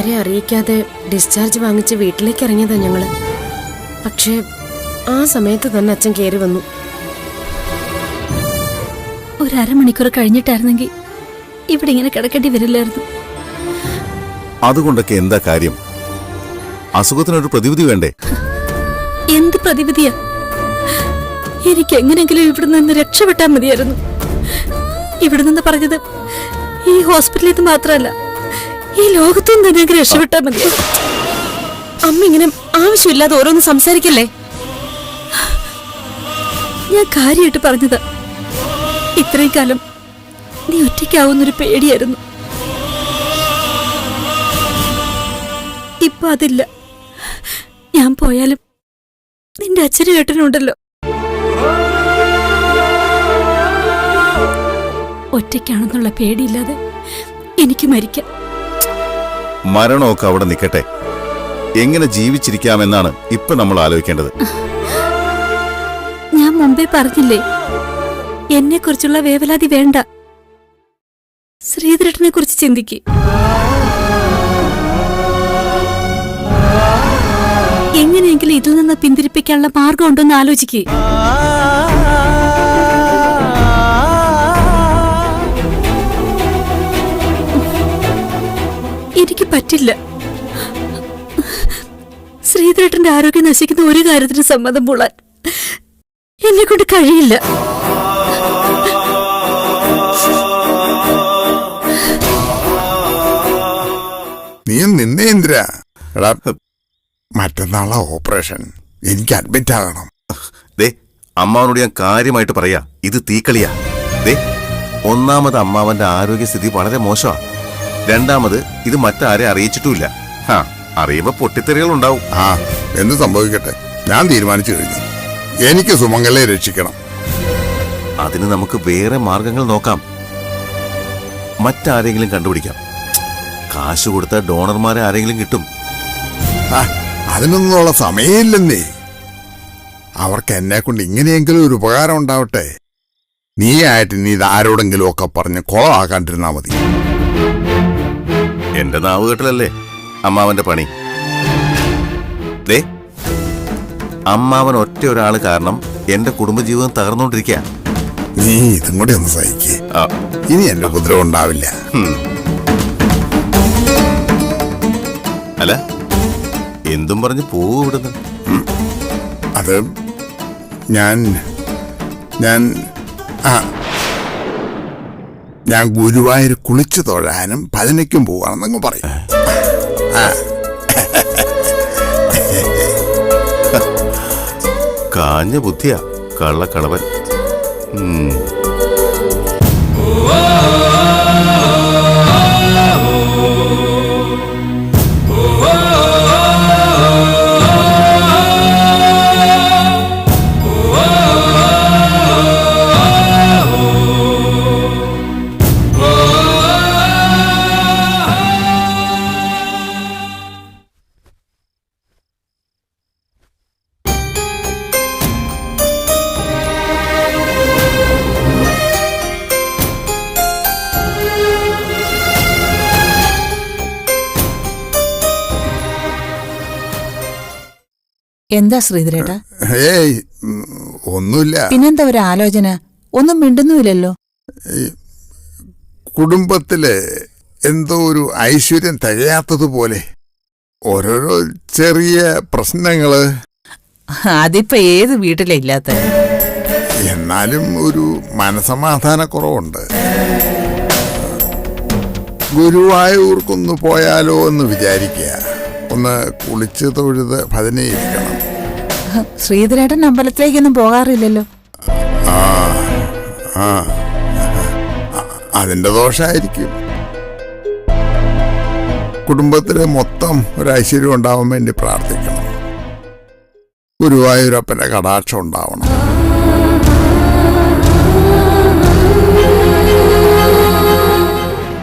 ആരെ അറിയിക്കാതെ ഡിസ്ചാർജ് വാങ്ങിച്ച് വീട്ടിലേക്ക് ഇറങ്ങിയതാ ഞങ്ങൾ. പക്ഷേ ആ സമയത്ത് തന്നെ അച്ഛൻ കയറി വന്നു. ഒരു അരമണിക്കൂർ കഴിഞ്ഞിട്ടായിരുന്നെങ്കിൽ ഇവിടെ ഇങ്ങനെ കിടക്കേണ്ടി വരില്ലായിരുന്നു. അതുകൊണ്ടൊക്കെ എന്താ കാര്യം? അസുഖത്തിനൊരു പ്രതിവിധി വേണ്ടേ? എന്ത് പ്രതിവിധിയാ? എനിക്ക് എങ്ങനെങ്കിലും ഇവിടെ നിന്ന് രക്ഷപ്പെട്ടാൽ മതിയായിരുന്നു. ഇവിടെ നിന്ന് പറഞ്ഞത് ഈ ഹോസ്പിറ്റലിൽ ഇത് മാത്രമല്ല. ഈ ലോകത്തു നിന്ന് തന്നെ രക്ഷപ്പെട്ടാ മതി. അമ്മ ഇങ്ങനെ ആവശ്യമില്ലാതെ ഓരോന്ന് സംസാരിക്കല്ലേ? ഞാൻ കാര്യമായിട്ട് പറഞ്ഞത്. ഇത്രയും കാലം നീ ഒറ്റയ്ക്കാവുന്നൊരു പേടിയായിരുന്നു. ഇപ്പൊ അതില്ല. ഞാൻ പോയാലും നിന്റെ അച്ഛനും ഏട്ടനുണ്ടല്ലോ ഒറ്റയ്ക്കാണെന്നുള്ള പേടിയില്ലാതെ എനിക്ക് മരിക്കാം. മരണമൊക്കെ അവിടെ നിൽക്കട്ടെ. എങ്ങനെ ജീവിച്ചിരിക്കാമെന്നാണ് ഇപ്പൊ നമ്മൾ ആലോചിക്കേണ്ടത്. ഞാൻ മുമ്പേ പറഞ്ഞില്ലേ എന്നെ കുറിച്ചുള്ള വേവലാതി വേണ്ട. ശ്രീധരട്ടനെ കുറിച്ച് ചിന്തിക്ക്. എങ്ങനെയെങ്കിലും ഇതിൽ നിന്ന് പിന്തിരിപ്പിക്കാനുള്ള മാർഗം ഉണ്ടോന്ന് ആലോചിക്ക്. പറ്റില്ല. ശ്രീധരേട്ടന്റെ ആരോഗ്യം നശിക്കുന്ന ഒരു കാര്യത്തിന് സമ്മതം പൂളാൻ എന്നെ കൊണ്ട് കഴിയില്ല. നീ നിന്നേന്ദ്ര എടാ മറ്റന്നാളാ ഓപ്പറേഷൻ. എനിക്ക് അഡ്മിറ്റ് ആകണം. ദേ അമ്മാവനോട് ഞാൻ കാര്യമായിട്ട് പറയാ. ഇത് തീക്കളിയാ. ദേ ഒന്നാമത് അമ്മാവന്റെ ആരോഗ്യസ്ഥിതി വളരെ മോശമാ. രണ്ടാമത് ഇത് മറ്റാരെ അറിയിച്ചിട്ടുമില്ല. ആ അറിയുമ്പോ പൊട്ടിത്തെറികൾ ഉണ്ടാവും ആ എന്ത് സംഭവിക്കട്ടെ? ഞാൻ തീരുമാനിച്ചു കഴിഞ്ഞു. എനിക്ക് സുമംഗലെ രക്ഷിക്കണം. അതിന് നമുക്ക് വേറെ മാർഗങ്ങൾ നോക്കാം. മറ്റാരെങ്കിലും കണ്ടുപിടിക്കാം. കാശ് കൊടുത്ത ഡോണർമാരെ ആരെങ്കിലും കിട്ടും. അതിനൊന്നുള്ള സമയമില്ലെന്നേ. അവർക്ക് എന്നെ കൊണ്ട് ഇങ്ങനെയെങ്കിലും ഒരു ഉപകാരം ഉണ്ടാവട്ടെ. നീ ആയിട്ട് നീ ഇത് ആരോടെങ്കിലും ഒക്കെ പറഞ്ഞ് കുളമാക്കാണ്ടിരുന്നാ മതി. എന്റെ നാവ് കെട്ടലല്ലേ? അമ്മാവന്റെ പണി. ദേ അമ്മാവൻ ഒറ്റ ഒരാൾ കാരണം എന്റെ കുടുംബജീവിതം തകർന്നുകൊണ്ടിരിക്കുക നീ ഇതും കൂടി ഒന്ന് സഹിക്കേ. ഇനി എന്റെ ഉപദ്രവം ഉണ്ടാവില്ല. അല്ല എന്തും പറഞ്ഞ് പോവും ഇവിടുന്ന്. അത് ഞാൻ ഞാൻ ആ ഞാൻ ഗുരുവായൂർ കുളിച്ചു തൊഴാനും ഭജനയ്ക്കും പോവാണെന്നങ്ങ് പറയും. കാഞ്ഞ ബുദ്ധിയാ കള്ളക്കളവൻ ഉം. എന്താ ശ്രീധരേട്ടാ? ഏയ് ഒന്നുമില്ല. പിന്നെന്താ ഒരു ആലോചന? ഒന്നും മിണ്ടുന്നുമില്ലല്ലോ. കുടുംബത്തിലെ എന്തോ ഒരു ഐശ്വര്യം തികയാത്തതുപോലെ ഓരോരോ ചെറിയ പ്രശ്നങ്ങൾ. അതിപ്പോ ഏത് വീട്ടിലില്ലാത്ത എന്നാലും ഒരു മനസമാധാനക്കുറവുണ്ട്. ഗുരുവായൂർക്കൊന്ന് പോയാലോ എന്ന് വിചാരിക്കുക. ഒന്ന് കുളിച്ച് തൊഴുത് ഭജനയിരിക്കണം. ശ്രീധരേട്ടൻ അമ്പലത്തിലേക്കൊന്നും പോകാറില്ലല്ലോ. ആ അതിന്റെ ദോഷമായിരിക്കും കുടുംബത്തിലെ മൊത്തം ഒരു ഐശ്വര്യം ഉണ്ടാവാൻ വേണ്ടി പ്രാർത്ഥിക്കണം. ഗുരുവായൂരപ്പന്റെ കടാക്ഷം ഉണ്ടാവണം.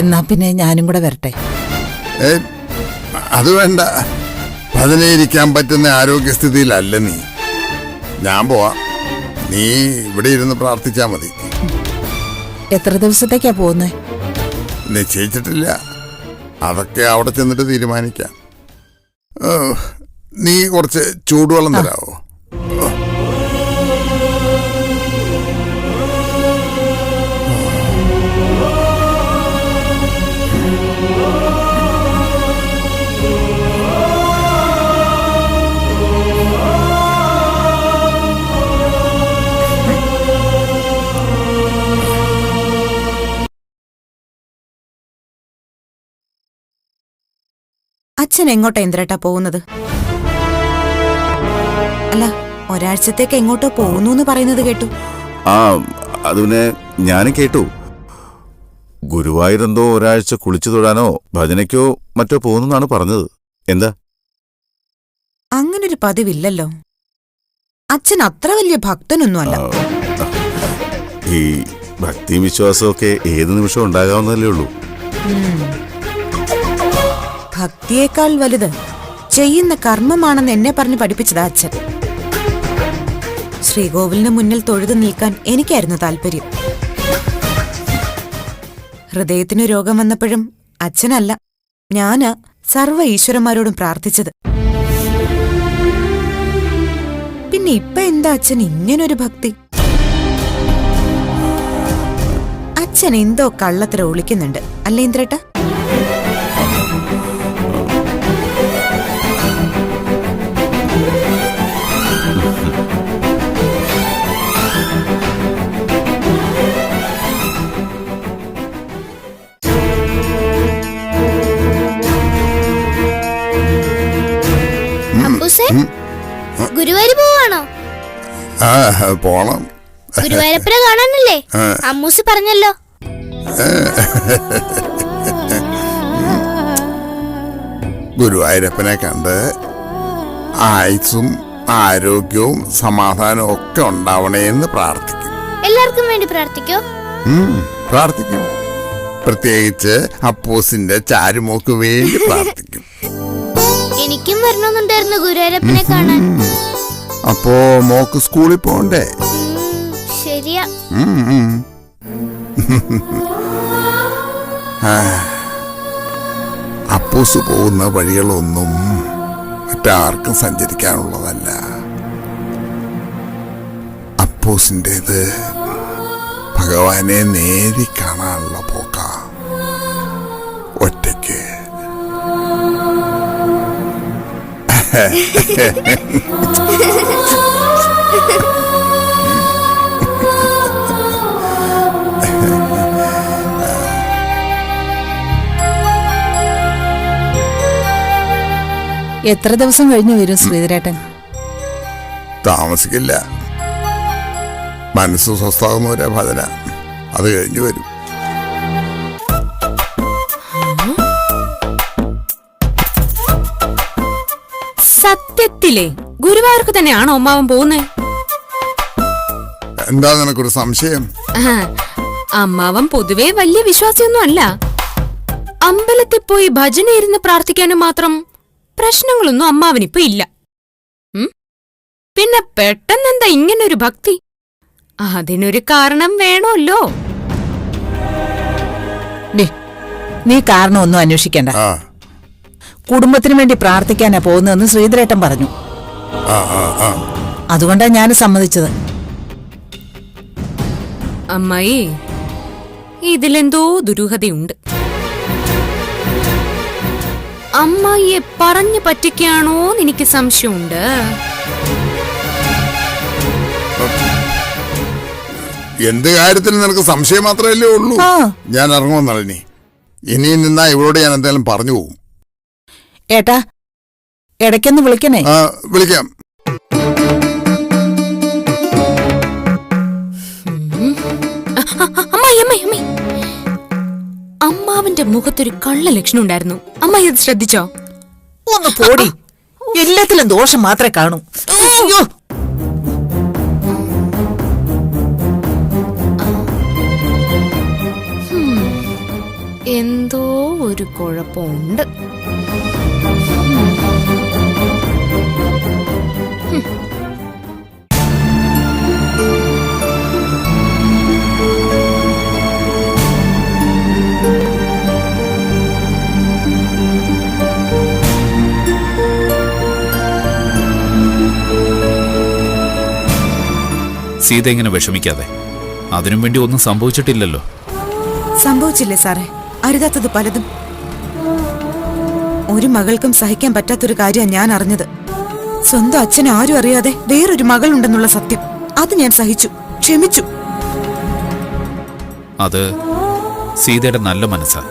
എന്നാ പിന്നെ ഞാനും കൂടെ വരട്ടെ. അത് വേണ്ട. ഭജനയിരിക്കാൻ പറ്റുന്ന ആരോഗ്യസ്ഥിതിയിലല്ല നീ. ഞാൻ പോവാ. നീ ഇവിടെ ഇരുന്ന് പ്രാർത്ഥിച്ചാ മതി. എത്ര ദിവസത്തേക്കാ പോകുന്നേ? നിശ്ചയിച്ചിട്ടില്ല. അതൊക്കെ അവിടെ ചെന്നിട്ട് തീരുമാനിക്കാം. നീ കുറച്ച് ചൂടുവെള്ളം തരാവോ? അച്ഛൻ എങ്ങോട്ടാ ഇന്ദ്രേട്ടാ പോകുന്നത്? അല്ല ഒരാഴ്ചത്തേക്ക് എങ്ങോട്ടോ പോകുന്നു എന്ന് പറയുന്നത് കേട്ടു. ആ അത് പിന്നെ ഞാനും കേട്ടു. ഗുരുവായൂരെന്തോ ഒരാഴ്ച കുളിച്ചു തൊഴാനോ ഭജനയ്ക്കോ മറ്റോ പോകുന്നെന്നാണ് പറഞ്ഞത്. എന്താ? അങ്ങനൊരു പതിവില്ലല്ലോ. അച്ഛൻ അത്ര വലിയ ഭക്തനൊന്നുമല്ല. ആ, ഈ ഭക്തിയും വിശ്വാസവും ഒക്കെ ഏത് നിമിഷവും ഉണ്ടാകാവുന്നതല്ലേ ഉള്ളൂ. ഭക്തിയേക്കാൾ വലുത് ചെയ്യുന്ന കർമ്മമാണെന്ന് എന്നെ പറഞ്ഞ് പഠിപ്പിച്ചതാ അച്ഛൻ. ശ്രീകോവിലിന് മുന്നിൽ തൊഴുതു നിൽക്കാൻ എനിക്കായിരുന്നു താല്പര്യം. ഹൃദയത്തിന് രോഗം വന്നപ്പോഴും അച്ഛനല്ല ഞാൻ സർവ ഈശ്വരന്മാരോടും പ്രാർത്ഥിച്ചത്. പിന്നെ ഇപ്പൊ എന്താ അച്ഛൻ ഇങ്ങനൊരു ഭക്തി? അച്ഛൻ എന്തോ കള്ളത്തര ഒളിക്കുന്നുണ്ട്. അല്ലേ ഇന്ദ്രേട്ട? ഗുരുവായൂർ പോവാണോ? പോണം. ഗുരുവായൂരപ്പനെ കാണാനല്ലേ. അമ്മൂസ് പറഞ്ഞല്ലോ. ഗുരുവായൂരപ്പനെ കണ്ട് ആയുസും ആരോഗ്യവും സമാധാനവും ഒക്കെ ഉണ്ടാവണേ എന്ന് പ്രാർത്ഥിക്കും എല്ലാവർക്കും വേണ്ടി പ്രാർത്ഥിക്കോ. പ്രാർത്ഥിക്കും പ്രത്യേകിച്ച് അപ്പൂസിന്റെ ചാരുമോക്ക് വേണ്ടി പ്രാർത്ഥിക്കും എനിക്കും വരണമെന്നുണ്ടായിരുന്നു ഗുരുവായൂരപ്പനെ കാണാൻ. അപ്പോ മോക്ക് സ്കൂളിൽ പോണ്ടേ? ശരിയാ. അപ്പൂസ് പോകുന്ന വഴികളൊന്നും മറ്റാർക്കും സഞ്ചരിക്കാനുള്ളതല്ല. അപ്പൂസിന്റെത് ഭഗവാനെ നേരി കാണാനുള്ള പോക്ക. എത്ര ദിവസം കഴിഞ്ഞു വരും ശ്രീധരേട്ടൻ? താമസിക്കില്ല. മനസ്സ് സ്വസ്ഥാകുന്നവരെ ഭജന. അത് കഴിഞ്ഞു വരും. സത്യത്തിലേ ഗുരുവായൂർക്ക് തന്നെയാണോ അമ്മാവൻ പോകുന്നേ? എന്താ നിനക്കൊരു സംശയം? അമ്മാവൻ പൊതുവെ വലിയ വിശ്വാസിയൊന്നും അല്ല. അമ്പലത്തിൽ പോയി ഭജന ഇരുന്ന് പ്രാർത്ഥിക്കാനും മാത്രം പ്രശ്നങ്ങളൊന്നും അമ്മാവനിപ്പോ ഇല്ല. പിന്നെ പെട്ടെന്നെന്താ ഇങ്ങനൊരു ഭക്തി? അതിനൊരു കാരണം വേണമല്ലോ നീ കാരണമൊന്നും അന്വേഷിക്കണ്ട. ആ. കുടുംബത്തിന് വേണ്ടി പ്രാർത്ഥിക്കാനാ പോകുന്നതെന്ന് ശ്രീധരേട്ടൻ പറഞ്ഞു. ആ ആ ആ. അതുകൊണ്ടാ ഞാൻ സമ്മതിച്ചത്. അമ്മായി ഇതിലെന്തോ ദുരൂഹതയുണ്ട്. അമ്മായിയെ പറഞ്ഞു പറ്റിക്കാണോന്ന് എനിക്ക് സംശയമുണ്ട്. എന്ത് കാര്യത്തിൽ നിനക്ക് സംശയം മാത്രമല്ലേ ഉള്ളൂ. ഞാൻ ഇറങ്ങുമെന്നറിഞ്ഞേ ഇനിയും നിന്നാ ഇവളോട് ഞാൻ എന്തായാലും പറഞ്ഞു പോവും ഏട്ടാ ഇടയ്ക്കൊന്ന് വിളിക്കണേ. ആ വിളിക്കാം. അമ്മായി അമ്മായി അമ്മായി. അമ്മാവന്റെ മുഖത്തൊരു കള്ള ലക്ഷണം ഉണ്ടായിരുന്നു. അമ്മായി അത് ശ്രദ്ധിച്ചോ? ഒന്ന് പോടി. എല്ലാത്തിലും ദോഷം മാത്രമേ കാണൂ. അയ്യോ. എന്തോ ഒരു കുഴപ്പമുണ്ട്. സീത ഇങ്ങനെ വിഷമിക്കാതെ. അതിനും വേണ്ടി ഒന്നും സംഭവിച്ചിട്ടില്ലല്ലോ. സംഭവിച്ചില്ലേ സാറേ? അരുതാത്തത് പലതും. ഒരു മകൾക്കും സഹിക്കാൻ പറ്റാത്തൊരു കാര്യമാണ് ഞാൻ അറിഞ്ഞത്. സ്വന്തം അച്ഛനെ ആരും അറിയാതെ വേറൊരു മകളുണ്ടെന്നുള്ള സത്യം. അത് ഞാൻ സഹിച്ചു ക്ഷമിച്ചു. അത് സീതയുടെ നല്ല മനസ്സാ.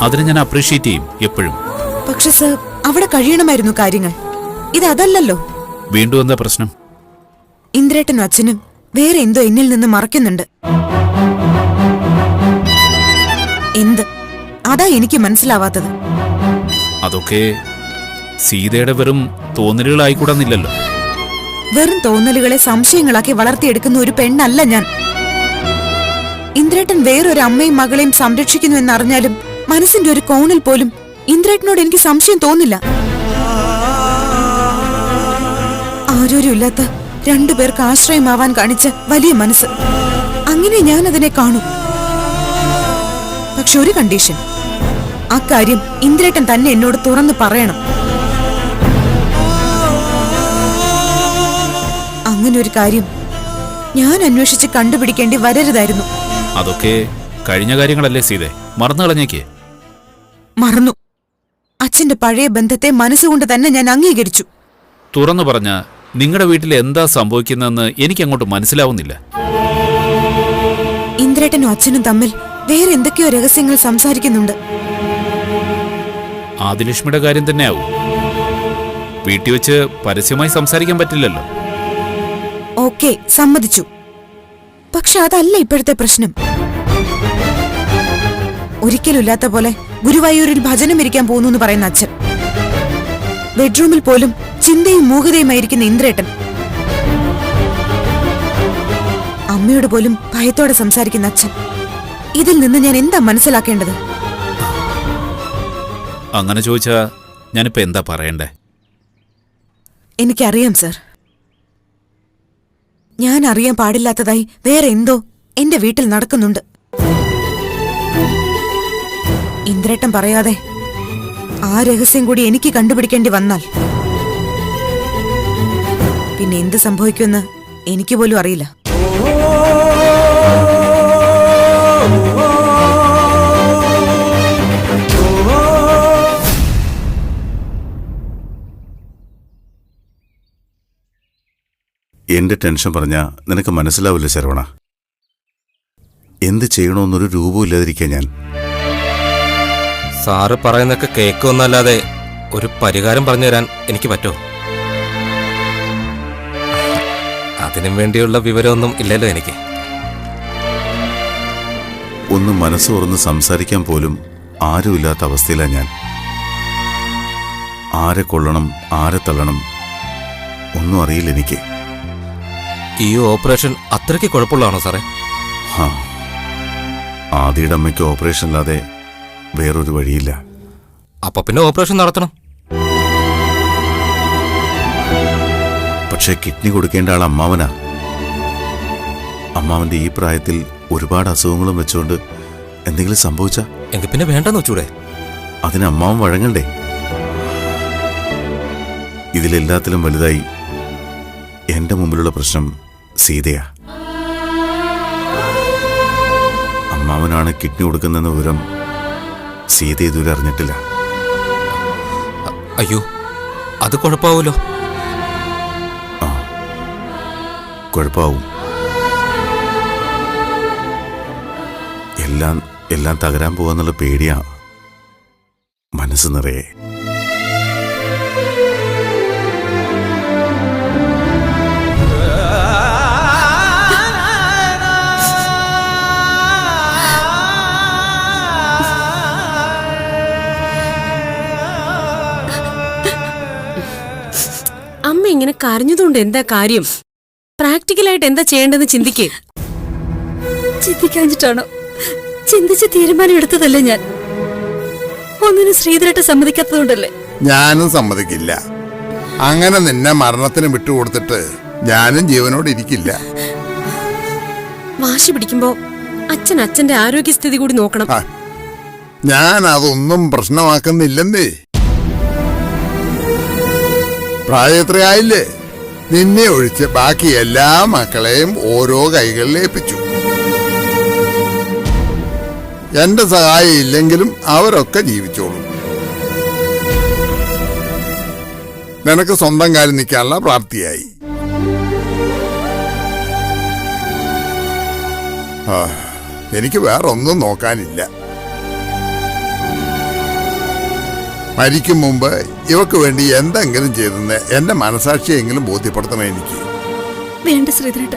അതിനെ ഞാൻ അപ്രീഷിയേറ്റ് ചെയ്യും എപ്പോഴും. പക്ഷെ സർ അവിടെ കഴിയണമായിരുന്നു കാര്യങ്ങൾ. ഇത് അതല്ലല്ലോ വീണ്ടും എന്താ പ്രശ്നം? ഇന്ദ്രേട്ടനും അച്ഛനും വേറെ എന്തോ എന്നിൽ നിന്ന് മറയ്ക്കുന്നുണ്ട്. എന്ത്? അതാ എനിക്ക് മനസ്സിലാവാത്തത്. അതൊക്കെ സീതയുടെ വെറും തോന്നലുകളായിക്കൂടാന്നില്ലല്ലോ. വെറും തോന്നലുകളെ സംശയങ്ങളാക്കി വളർത്തിയെടുക്കുന്ന ഒരു പെണ്ണല്ല ഞാൻ. ഇന്ദ്രേട്ടൻ വേറൊരു അമ്മയും മകളെയും സംരക്ഷിക്കുന്നു എന്നറിഞ്ഞാലും മനസ്സിന്റെ ഒരു കോണിൽ പോലും ഇന്ദ്രേട്ടനോട് എനിക്ക് സംശയം തോന്നില്ല. ആരോരും ഇല്ലാത്ത രണ്ടുപേർക്ക് ആശ്രയമാവാൻ കാണിച്ച വലിയ മനസ്സ്. അങ്ങനെ ഞാൻ അതിനെ കാണും. പക്ഷെ ഒരു കണ്ടീഷൻ. അക്കാര്യം ഇന്ദ്രേട്ടൻ തന്നെ എന്നോട് തുറന്നു പറയണം. അങ്ങനെ ഒരു കാര്യം ഞാൻ അന്വേഷിച്ച് കണ്ടുപിടിക്കേണ്ടി വരരുതായിരുന്നു. അതൊക്കെ കഴിഞ്ഞ കാര്യങ്ങളല്ലേ സീതെ. മറന്നു കളഞ്ഞേക്ക്. മറന്നു. അച്ഛന്റെ പഴയ ബന്ധത്തെ മനസ്സുകൊണ്ട് തന്നെ ഞാൻ അംഗീകരിച്ചു. തുറന്നു പറഞ്ഞ നിങ്ങളുടെ വീട്ടിൽ എന്താ സംഭവിക്കുന്നതെന്ന് എനിക്കങ്ങോട്ട് മനസ്സിലാവുന്നില്ല. ഇന്ദ്രേട്ടനും അച്ഛനും തമ്മിൽ വേറെ എന്തൊക്കെയോ രഹസ്യങ്ങൾ സംസാരിക്കുന്നുണ്ട്. ആദിലക്ഷ്മിയുടെ കാര്യം തന്നെയാവും. വീട്ടിൽ വെച്ച് പരസ്യമായി സംസാരിക്കാൻ പറ്റില്ലല്ലോ. ഓക്കെ സമ്മതിച്ചു. പക്ഷെ അതല്ല ഇപ്പോഴത്തെ പ്രശ്നം. ഒരിക്കലും ഇല്ലാത്ത പോലെ ഗുരുവായൂരിൽ ഭജനം ഇരിക്കാൻ പോകുന്നു എന്ന് പറയുന്ന അച്ഛൻ. ബെഡ്റൂമിൽ പോലും ചിന്തയും മൂകതയുമായിരിക്കുന്ന ഇന്ദ്രേട്ടൻ. അമ്മയോട് പോലും ഭയത്തോടെ സംസാരിക്കുന്ന അച്ഛൻ. ഇതിൽ നിന്ന് ഞാൻ എന്താ മനസ്സിലാക്കേണ്ടത്? അങ്ങനെ ചോദിച്ചാ ഞാനിപ്പോ എന്താ പറയണ്ടേ? എനിക്കറിയാം സർ. ഞാൻ അറിയാൻ പാടില്ലാത്തതായി വേറെ എന്തോ എന്റെ വീട്ടിൽ നടക്കുന്നുണ്ട്. ഇന്ദ്രേട്ടൻ പറയാതെ ആ രഹസ്യം കൂടി എനിക്ക് കണ്ടുപിടിക്കേണ്ടി വന്നാൽ പിന്നെ എന്ത് സംഭവിക്കുമെന്ന് എനിക്ക് പോലും അറിയില്ല. എന്റെ ടെൻഷൻ പറഞ്ഞാ നിനക്ക് മനസ്സിലാവില്ല ശരവണ. എന്ത് ചെയ്യണമെന്നൊരു രൂപവും ഇല്ലാതിരിക്കുക ഞാൻ. സാറ് പറയുന്നൊക്കെ കേൾക്കുമെന്നല്ലാതെ ഒരു പരിഹാരം പറഞ്ഞു തരാൻ എനിക്ക് പറ്റുമോ? അതിനും വേണ്ടിയുള്ള വിവരമൊന്നും ഇല്ലല്ലോ എനിക്ക്. ഒന്ന് മനസ്സ് തുറന്ന് സംസാരിക്കാൻ പോലും ആരുമില്ലാത്ത അവസ്ഥയിലാണ് ഞാൻ. ആരെ കൊള്ളണം ആരെ തള്ളണം ഒന്നും അറിയില്ല എനിക്ക്. ഈ ഓപ്പറേഷൻ അത്രയ്ക്ക് കുഴപ്പമുള്ളതാണോ സാറേ? ആദ്യയുടെ ആദിയുടെ അമ്മയ്ക്ക് ഓപ്പറേഷൻ അല്ലാതെ വേറൊരു വഴിയില്ല. അപ്പൊ പിന്നെ ഓപ്പറേഷൻ നടത്തണം. പക്ഷേ കിഡ്നി കൊടുക്കേണ്ട ആൾ അമ്മാവനാ. അമ്മാവന്റെ ഈ പ്രായത്തിൽ ഒരുപാട് അസുഖങ്ങളും വെച്ചുകൊണ്ട് എന്തെങ്കിലും സംഭവിച്ച? എങ്കിൽ പിന്നെ വേണ്ടെന്ന് വെച്ചൂടെ? അതിന് അമ്മാവൻ വഴങ്ങണ്ടേ? ഇതിലെല്ലാത്തിലും വലുതായി എന്റെ മുമ്പിലുള്ള പ്രശ്നം സീതയാ. അമ്മാവനാണ് കിഡ്നി കൊടുക്കുന്നതെന്ന വിവരം സീത ഇതുവരെ അറിഞ്ഞിട്ടില്ല. അയ്യോ അത് കുഴപ്പമാവുമല്ലോ. ആ കുഴപ്പമാവും. എല്ലാം എല്ലാം തകരാൻ പോവാന്നുള്ള പേടിയാ മനസ്സ് നിറയെ. കരഞ്ഞതുകൊണ്ട് എന്താ കാര്യം? പ്രാക്ടിക്കലായിട്ട് എന്താ ചെയ്യേണ്ടെന്ന് ചിന്തിക്കേ. ചിന്തിക്കാഞ്ഞിട്ടാണോ? ചിന്തിച്ച് തീരുമാനം എടുത്തതല്ലേ ഞാൻ? ഒന്നിനും ശ്രീധരട്ട് സമ്മതിക്കാത്തതുകൊണ്ടല്ലേ? ഞാനും സമ്മതിക്കില്ല. അങ്ങനെ നിന്നെ മരണത്തിന് വിട്ടുകൊടുത്തിട്ട് ഞാനും ജീവനോട് ഇരിക്കില്ല. വാശി പിടിക്കുമ്പോ അച്ഛൻ അച്ഛന്റെ ആരോഗ്യസ്ഥിതി കൂടി നോക്കണം. ഞാൻ അതൊന്നും പ്രശ്നമാക്കുന്നില്ലെന്നേ. പ്രായം എത്രയായില്ലേ നിന്നെ ഒഴിച്ച് ബാക്കി എല്ലാ മക്കളെയും ഓരോ കൈകളിൽ ഏൽപ്പിച്ചു. എന്റെ സഹായം ഇല്ലെങ്കിലും അവരൊക്കെ ജീവിച്ചോളും. നിനക്ക് സ്വന്തം കാര്യം നിൽക്കാനുള്ള പ്രാപ്തിയായി. എനിക്ക് വേറെ ഒന്നും നോക്കാനില്ല. മരിക്കും മുമ്പ് ഇവക്ക് വേണ്ടി എന്തെങ്കിലും ചെയ്തെന്ന് എന്റെ മനസാക്ഷിയെങ്കിലും ബോധ്യപ്പെടുത്തണം എനിക്ക്. വേണ്ട ശ്രീധരേട്ട.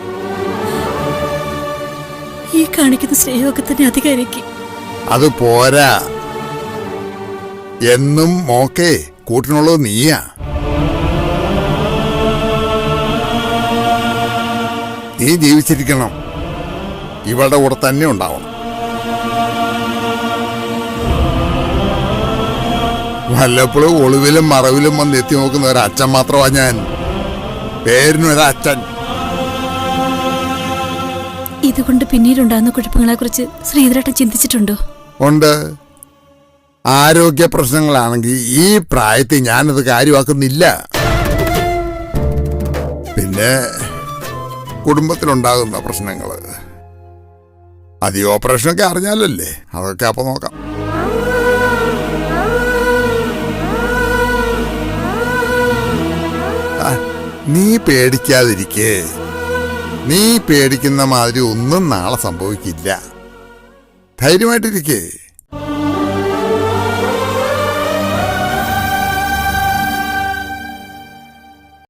ഈ കാണിക്കുന്ന സ്നേഹമൊക്കെ തന്നെ അധികാരിക്ക്. അത് പോരാ. എന്നും മോക്കെ കൂട്ടിനുള്ളത് നീയാ. നീ ജീവിച്ചിരിക്കണം. ഇവളുടെ കൂടെ തന്നെ ഉണ്ടാവണം. വല്ലപ്പോഴും ഒളിവിലും മറവിലും വന്ന് എത്തി നോക്കുന്ന ഒരു അച്ഛൻ മാത്രമാണ് ഞാൻ. പേരിനൊരച്ഛൻ ഇതുകൊണ്ട് പിന്നീടുണ്ടാകുന്ന കുഴപ്പങ്ങളെ കുറിച്ച് ശ്രീധരേട്ടൻ ചിന്തിച്ചിട്ടുണ്ടോ? ഉണ്ട്. ആരോഗ്യ പ്രശ്നങ്ങളാണെങ്കിൽ ഈ പ്രായത്തിൽ ഞാനത് കാര്യമാക്കുന്നില്ല. പിന്നെ കുടുംബത്തിലുണ്ടാകുന്ന പ്രശ്നങ്ങൾ അത് ഈ ഓപ്പറേഷനൊക്കെ അറിഞ്ഞാലല്ലേ? അതൊക്കെ അപ്പൊ നോക്കാം. നീ പേടിക്കാതിരിക്കേ. നീ പേടിക്കുന്ന മാതിരി ഒന്നും നാളെ സംഭവിക്കില്ല. ധൈര്യമായിട്ടിരിക്കേ.